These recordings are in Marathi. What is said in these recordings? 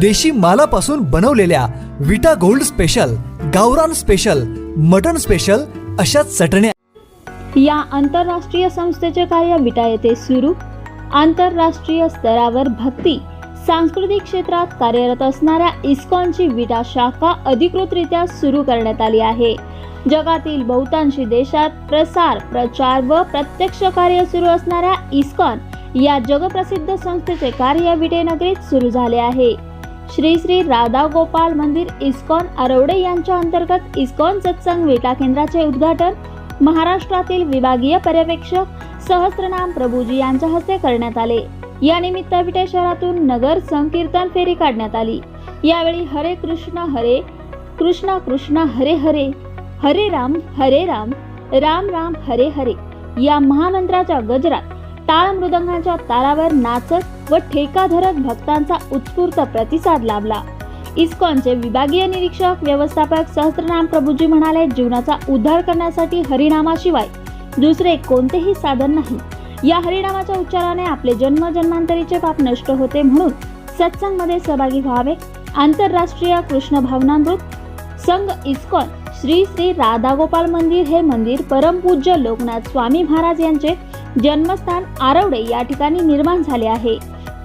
देशी मालापासून बनवलेल्या विटा गोल्ड स्पेशल गावरान स्पेशल मटन स्पेशल अशा चटण्या या आंतरराष्ट्रीय संस्थेचे कार्य विटा येथे सुरू. आंतरराष्ट्रीय स्तरावर भक्ती सांस्कृतिक क्षेत्रात कार्यरत असणाऱ्या इस्कॉनची विटा शाखा अधिकृतरित्या सुरू करण्यात आली आहे. जगातील बहुतांशी देशात प्रसार प्रचार व प्रत्यक्ष कार्य सुरू असणाऱ्या इस्कॉन या जगप्रसिद्ध संस्थेचे कार्य विटेनगरीत सुरू झाले आहे. श्री श्री राधा गोपाल मंदिर इस्कॉन आरवडे यांच्या अंतर्गत इस्कॉन सत्संग विटा केंद्राचे उद्घाटन महाराष्ट्रातील विभागीय पर्यवेक्षक सहस्त्रनाम प्रभूजी यांच्या हस्ते करण्यात आले. या निमित्त विटे शहरातून नगर संकीर्तन फेरी काढण्यात आली. यावेळी हरे कृष्ण हरे कृष्ण कृष्ण हरे हरे हरे राम हरे राम राम राम हरे हरे या महामंत्राच्या गजरात टाळ मृदंगाच्या तालावर नाचत व ठेका धरत भक्तांचा उत्स्फूर्त प्रतिसाद लाभला. इस्कॉनचे विभागीय निरीक्षक व्यवस्थापक सहस्त्रनाम प्रभूजी म्हणाले जीवनाचा उद्धार करण्यासाठी हरिनामाशिवाय दुसरे कोणतेही साधन नाही. या हरिनामाच्या उच्चाराने आपले जन्म जन्मांतरीचे पाप नष्ट होते म्हणून सत्संगमध्ये सहभागी व्हावे. आंतरराष्ट्रीय कृष्ण भावनामृत संघ इस्कॉन श्री श्री राधागोपाल मंदिर हे मंदिर परमपूज्य लोकनाथ स्वामी महाराज यांचे जन्मस्थान आरवडे या ठिकाणी निर्माण झाले आहे.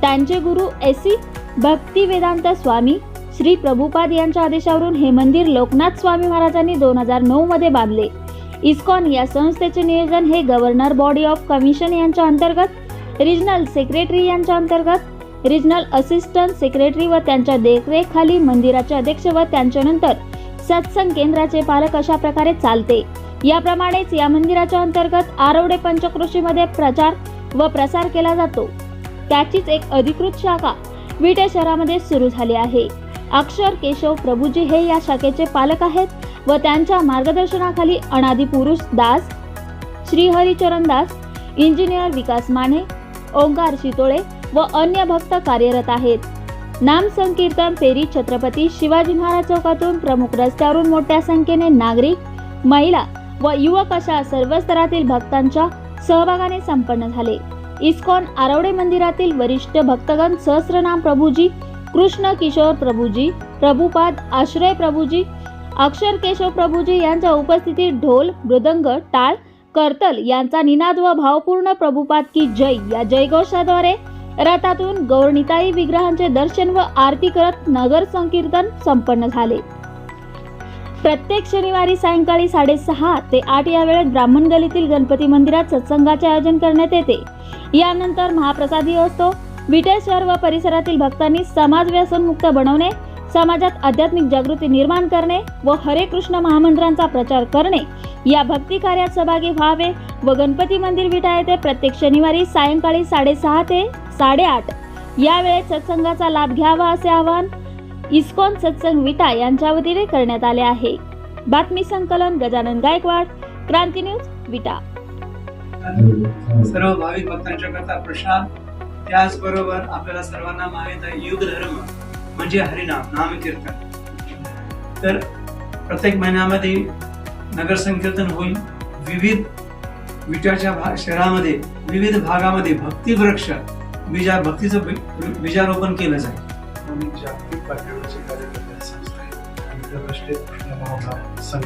त्यांचे गुरु एसी भक्ती वेदांत स्वामी श्री प्रभुपाद यांच्या आदेशावरून हे मंदिर लोकनाथ स्वामी महाराजांनी दोन हजार नऊ मध्ये बांधले. इस्कॉन या संस्थेचे नियोजन हे गव्हर्नर बॉडी ऑफ कमिशन यांच्या अंतर्गत रिजनल सेक्रेटरी यांच्या अंतर्गत रिजनल असिस्टंट सेक्रेटरी व त्यांच्या देखरेखखाली मंदिराचे अध्यक्ष व त्यांच्यानंतर सत्संग केंद्राचे पालक अशा प्रकारे चालते. याप्रमाणेच या मंदिराच्या अंतर्गत आरवडे पंचकृषीमध्ये प्रचार व प्रसार केला जातो. त्याचीच एक अधिकृत शाखा विटे शहरामध्ये सुरू झाली आहे. अक्षर केशव प्रभूजी हे या शाखेचे पालक आहेत व त्यांच्या मार्गदर्शनाखाली अनादी पुरुष दास श्रीहरिचरण दास इंजिनियर विकास माने ओंकार शितोळे व अन्य भक्त कार्यरत आहेत. नाम संकीर्तन फेरी छत्रपती शिवाजी महाराज चौकातून प्रमुख रस्त्यावरून मोठ्या संख्येने नागरिक महिला व युवक अशा सर्व स्तरातील भक्तांच्या सहभागाने संपन्न झाले. इस्कॉन आरवडे मंदिरातील वरिष्ठ भक्तगण सहस्रनाम प्रभूजी कृष्ण किशोर प्रभूजी प्रभुपाद आश्रय प्रभूजी अक्षर केशव प्रभूजी यांच्या उपस्थितीत ढोल मृदंग टाळ करतल यांचा निनाद व भावपूर्ण प्रभुपाद की जय या जयघोषाद्वारे रथातून गौरणिताई विग्रहांचे दर्शन व आरती करत नगर संकीर्तन संपन्न झाले. प्रत्येक शनिवारी सायंकाळी साडेसहा ते आठ या वेळेत ब्राह्मण गलीतील गणपती मंदिरात सत्संगाचे आयोजन करण्यात येते. यानंतर महाप्रसादी असतो. विटे शहर व परिसरातील भक्तांनी समाज व्यसनमुक्त बनवणे समाजात आध्यात्मिक जागृती निर्माण करणे व हरे कृष्ण महामंत्रांचा प्रचार करणे या भक्ती कार्यात सहभागी व्हावे व गणपती मंदिर विटा येथे प्रत्येक शनिवारी सायंकाळी साडेसहा ते साडेआठ. या सत्संगाचा लाभ घ्यावा असे आवाहन इस्कॉन सत्संग विटा यांच्या वतीने करण्यात आले आहे. बातमी संकलन गजानन गायकवाड क्रांती न्यूज विटा. सर्व भाविक भक्तांच्या करता प्रसाद. त्याचबरोबर आपल्याला सर्वांना माहीत आहे युग धर्म म्हणजे हरिनाम नामकीर्तन. तर प्रत्येक महिन्यामध्ये नगर संकीर्तन होईल. विविध विटाच्या भा- शहरामध्ये विविध भागामध्ये भक्ती वृक्ष भक्तीचं बी- बीजारोपण केलं जाईल आणि जागतिक पातळीवरची कार्यकर्ते संस्था आहे आंतरराष्ट्रीय कृष्ण भावना संघ.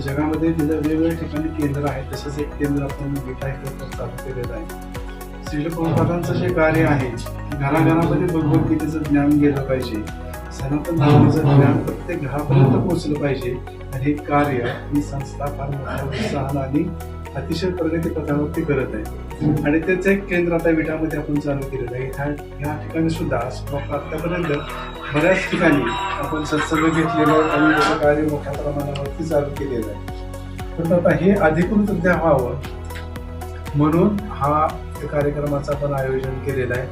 जगामध्ये तिथं वेगवेगळ्या ठिकाणी केंद्र आहे तसंच एक केंद्र आपण विटा इथं चालू केलेलं आहे. श्रील जे कार्य आहे घराघरामध्ये भगवद्गीतेचं ज्ञान गेलं पाहिजे. सनातन धर्माचं ज्ञान प्रत्येक घरापर्यंत पोहोचलं पाहिजे. आणि हे कार्य ही संस्था फार मोठ्या उत्साहानं आणि अतिशय प्रगती पथावरती करत आहे. आणि त्याचं एक केंद्र आता विटामध्ये आपण चालू केलेलं आहे. ह्या ह्या ठिकाणी सुद्धा आतापर्यंत बऱ्याच ठिकाणी आपण सत्संग घेतलेलं आणि त्याचं कार्य मोठ्या प्रमाणावरती चालू केलेलं आहे. तर आता हे अधिकृतरित्या व्हावं म्हणून हा कार्यक्रमाचं आपण आयोजन केलेलं आहे.